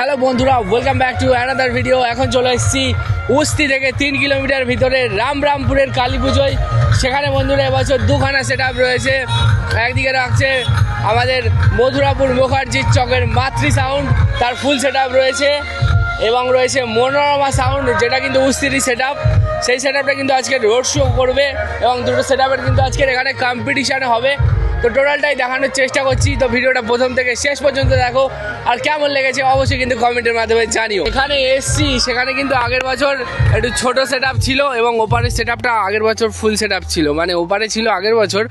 Hello বন্ধুরা welcome back to another video এখন চলে এসেছি উস্তি থেকে তিন কিলোমিটার ভিতরে রামরামপুরের কালী পুজোয় সেখানে বন্ধুরা এবছর দুখানা সেট রয়েছে। একদিকে রাখছে আমাদের মধুরাপুর মুখার্জির চকের মাতৃ সাউন্ড তার ফুল সেট রয়েছে। এবং রয়েছে মনোরমা সাউন্ড যেটা কিন্তু উস্তিরি সেট সেই সেট কিন্তু আজকে রোড শো করবে এবং দুটো সেট কিন্তু আজকের এখানে কম্পিটিশান হবে। তো টোটালটাই দেখানোর চেষ্টা করছি। তো ভিডিওটা প্রথম থেকে শেষ পর্যন্ত দেখো। আর কেমন লেগেছে অবশ্যই কিন্তু কমেন্টের মাধ্যমে জানিও। এখানে এসছি, সেখানে কিন্তু আগের বছর একটু ছোট সেট ছিল এবং ওপারের সেট আগের বছর ফুল সেট ছিল। মানে ওপারে ছিল আগের বছর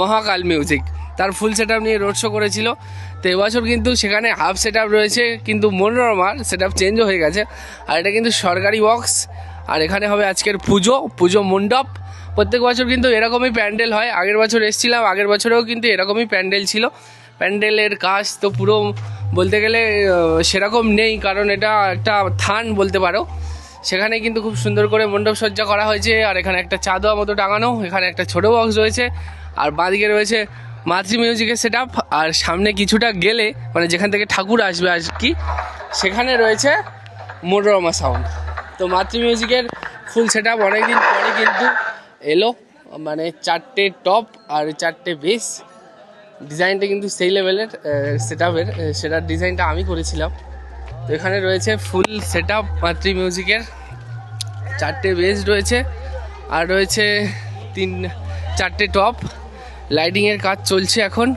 মহাকাল মিউজিক তার ফুল সেট নিয়ে রোড শো করেছিল। তো এবছর কিন্তু সেখানে হাফ সেট রয়েছে, কিন্তু মনোরমার সেট আপ চেঞ্জও হয়ে গেছে। আর এটা কিন্তু সরকারি বক্স আর এখানে হবে আজকের পুজো পুজো মণ্ডপ। প্রত্যেক বছর কিন্তু এরকমই প্যান্ডেল হয়। আগের বছর এসেছিলাম, আগের বছরেও কিন্তু এরকমই প্যান্ডেল ছিল। প্যান্ডেলের কাজ তো পুরো বলতে গেলে সেরকম নেই, কারণ এটা একটা থান বলতে পারো। সেখানে কিন্তু খুব সুন্দর করে মণ্ডপ সজ্জা করা হয়েছে, আর এখানে একটা চাঁদোয়া মতো টাঙানো, এখানে একটা ছোট বক্স রয়েছে, আর বাঁদিকে রয়েছে মাতৃ মিউজিকের সেট আর সামনে কিছুটা গেলে মানে যেখান থেকে ঠাকুর আসবে আর কি, সেখানে রয়েছে মনোরমা সাউন্ড তো মাতৃ মিউজিকের ফুল সেট আপ অনেকদিন পরে কিন্তু এলো মানে চারটে টপ আর চারটে বেস ডিজাইনটা কিন্তু সেই লেভেলের সেট আপের সেটার ডিজাইনটা আমি করেছিলাম। তো এখানে রয়েছে ফুল সেট আপ মাতৃ মিউজিকের চারটে বেস রয়েছে, আর রয়েছে তিন, চারটে টপ লাইটিংয়ের কাজ চলছে এখন।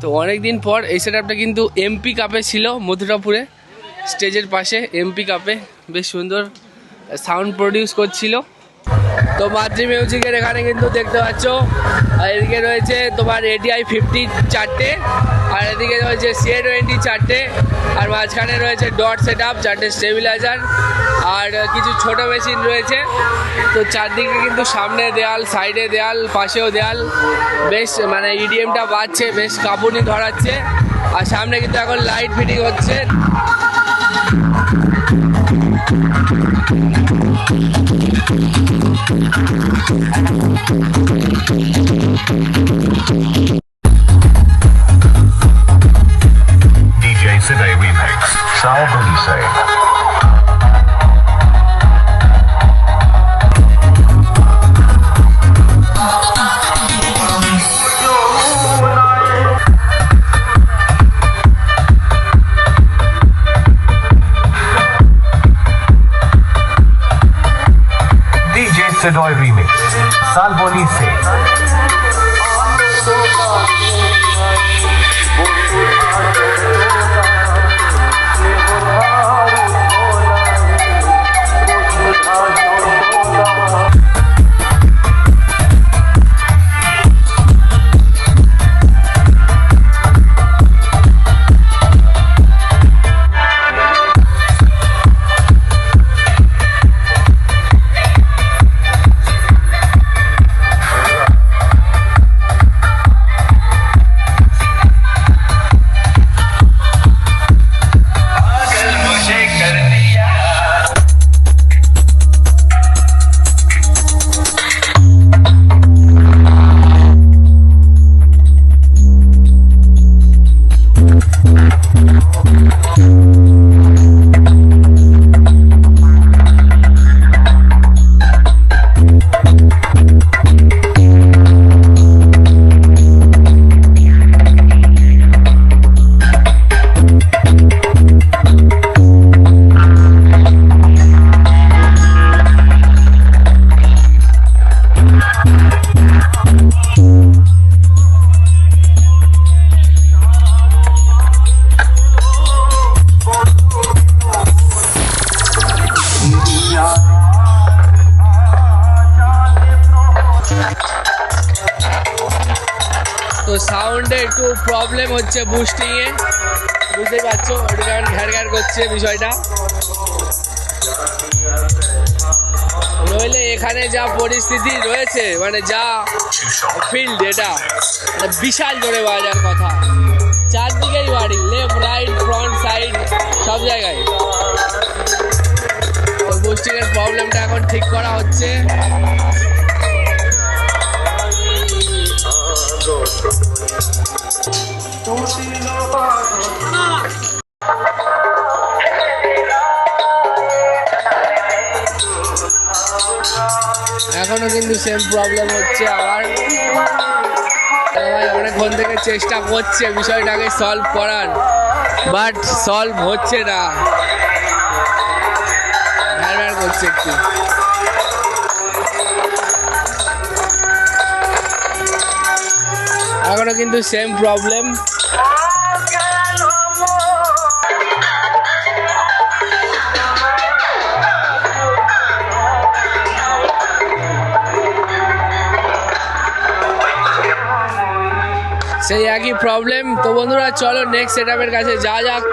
তো অনেক দিন পর এই সেট আপটা কিন্তু এমপি কাপে ছিল মথুরাপুরে। স্টেজের পাশে এমপি কাপে বেশ সুন্দর সাউন্ড প্রডিউস করছিল। তো মাতৃ মিউজিকের এখানে কিন্তু দেখতে পাচ্ছ। আর এদিকে রয়েছে তোমার এডিআই ফিফটি চারটে আর এদিকে রয়েছে সিএ টোয়েন্টি চারটে আর মাঝখানে রয়েছে ডট সেট আপ চারটে স্টেবিলাইজার আর কিছু ছোট মেশিন রয়েছে। তো চারদিকে কিন্তু সামনে দেয়াল সাইডে দেয়াল, পাশেও দেয়াল। বেশ মানে ইডিএমটা বাজছে বেশ কাঁপুনি ধরাচ্ছে। আর সামনে কিন্তু এখন লাইট ফিটিং হচ্ছে। DJ Sede Remix, Salvo Liceo. Salvo Lice. সাউন্ডে একটু প্রবলেম হচ্ছে বুস্টিংয়ে বুঝতেই পারছ কেমন ঘ্যার ঘ্যার করছে বিষয়টা। নইলে এখানে যা পরিস্থিতি রয়েছে মানে যা ফিল্ড এটা মানে বিশাল জোরে বাজার কথা। চারদিকেই বাড়ি লেফট রাইট ফ্রন্ট সাইড সব জায়গায়। বুস্টিংয়ের প্রবলেমটা এখন ঠিক করা হচ্ছে। এখনও কিন্তু সেম প্রবলেম হচ্ছে আবার। অনেকক্ষণ থেকে চেষ্টা করছে বিষয়টাকে সলভ করার বাট সলভ হচ্ছে না। করছে একটু। এখনও কিন্তু সেম প্রবলেম সেই একই প্রবলেম তো বন্ধুরা, চলো নেক্সট সেটআপের কাছে যা যাক।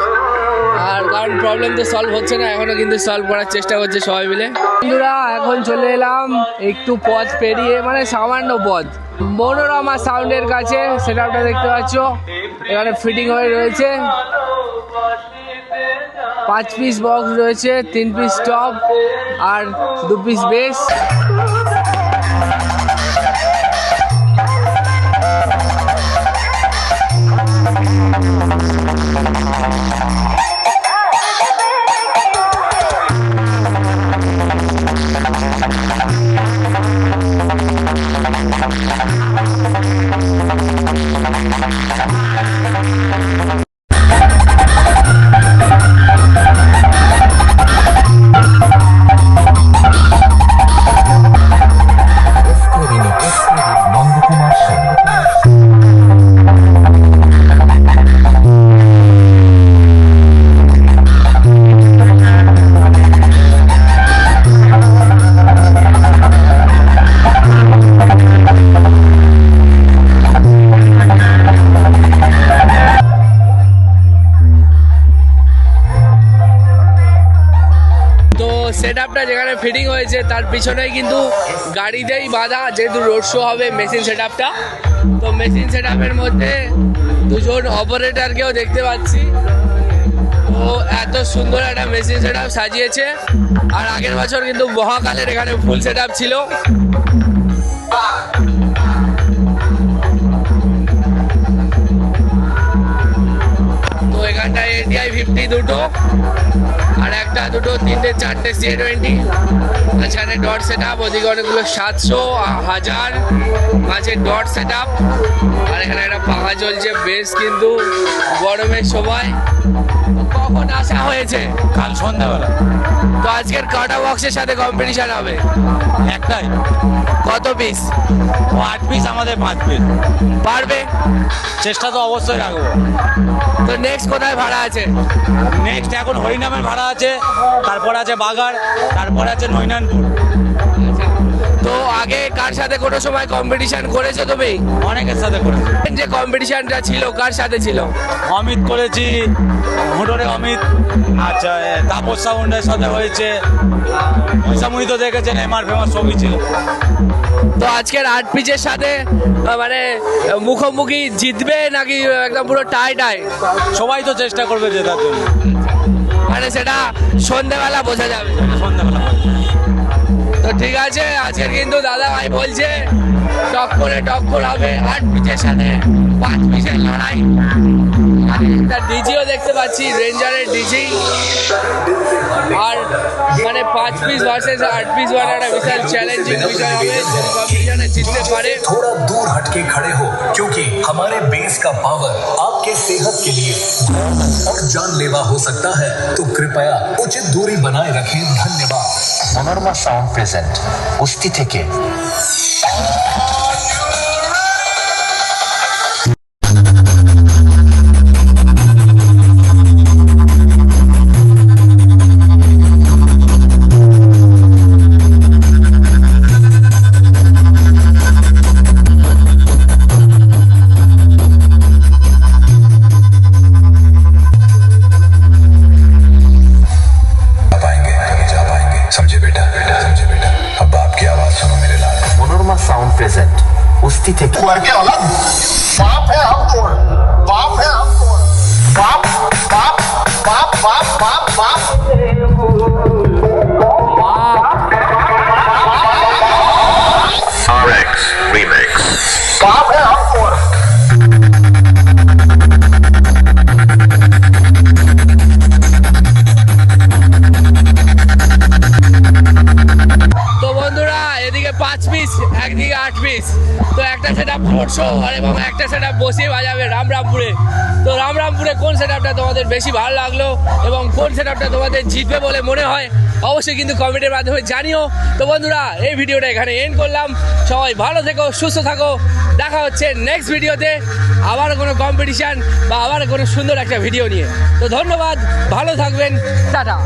আর কারণ প্রবলেম তো সলভ হচ্ছে না, এখনও কিন্তু সলভ করার চেষ্টা করছে সবাই মিলে। বন্ধুরা, এখন চলে এলাম একটু পথ পেরিয়ে মানে সামান্য পথ। মনোরমা সাউন্ডের কাছে সেটআপটা দেখতে পাচ্ছ। এখানে ফিটিং হয়ে রয়েছে। পাঁচ পিস বক্স রয়েছে, তিন পিস টপ আর দু পিস বেস নন্দকুমার হয়েছে তার পিছনে কিন্তু গাড়িতেই বাধা, যেহেতু রোড শো হবে মেশিন সেট তো মেশিন সেট মধ্যে দুজন অপারেটরকেও দেখতে পাচ্ছি। তো এত সুন্দর একটা মেশিন সেট সাজিয়েছে। আর আগের বছর কিন্তু মহাকালের এখানে ফুল সেট আপ ছিল। এটিআই ফিফটি দুটো, আর একটা দুটো, তিনটে, চারটে সি টোয়েন্টি মাঝখানে ডট সেট আপ ওদিকে অনেকগুলো সাতশো, হাজার। মাঝে ডট সেট আপ আর এখানে একটা পাহা চলছে বেশ কিন্তু গরমের সময় তো কখন আসা হয়েছে। কাল সন্ধ্যাবেলা। তো আজকের কাটা বক্সের সাথে কম্পিটিশন হবে। একটাই। কত পিস ও আট পিস আমাদের পাঁচ পিস পারবে? চেষ্টা তো অবশ্যই রাখব। তো নেক্সট কোথায় ভাড়া আছে? নেক্সট এখন হরিনামের ভাড়া আছে তারপর আছে বাগার তারপর আছে নৈনানপুর। তো আগে কার সাথে কোনো সময় কম্পিটিশন করেছ তুমি? অনেকের সাথে করেছি। যে কম্পিটিশনটা ছিল কার সাথে ছিল? অমিত করেছি মোটরে অমিত। আচ্ছা তাপস সাউন্ডের সাথে হয়েছে। পয়সামুই তো দেখেছেন এমআর ফেমার ছবি ছিল। তো আজকের আট পিচের সাথে মানে মুখোমুখি জিতবে নাকি একদম পুরো টাই টাই সবাই তো চেষ্টা করবে জেতার জন্য। মানে সেটা সন্ধেবেলা বোঝা যাবে। সন্ধ্যাবেলা তো ঠিক আছে আজকের কিন্তু দাদা ভাই বলছে টক্করে টক্কর হবে আট পিচের সাথে পাঁচ পিচের লড়াই তার ডিজিও দেখতে পাচ্ছি রেঞ্জারের ডিজি আর মানে পাঁচ পিস ভার্সেস আট পিস ওয়ান একটা বিশাল চ্যালেঞ্জিং বিষয় হবে যদি কম্পিটিশনে জিততে পারে थोड़ा दूर हटके खड़े हो क्योंकि हमारे बेस का पावर आपके सेहत के लिए और जानलेवा हो सकता है तो कृपया उचित दूरी बनाए रखें धन्यवाद মনোরমা সাউন্ড প্রেজেন্ট কুস্তি থেকে। प्रेजेंट उस्ती थे क्या औलाद बाप है हम कौन बाप है हम कौन बाप बाप बाप बाप बाप बाप তো রামরামপুরে কোন সেট তোমাদের বেশি ভালো লাগল এবং কোন সেট তোমাদের জিতবে বলে মনে হয়, অবশ্যই কিন্তু কমেন্টের মাধ্যমে জানিও। তো বন্ধুরা, এই ভিডিওটা এখানে এন্ড করলাম। সবাই ভালো থেকো, সুস্থ থাকো। দেখা হচ্ছে নেক্সট ভিডিওতে আবার কোনো কম্পিটিশান বা আবার কোনো সুন্দর একটা ভিডিও নিয়ে। তো ধন্যবাদ, ভালো থাকবেন, টাটা।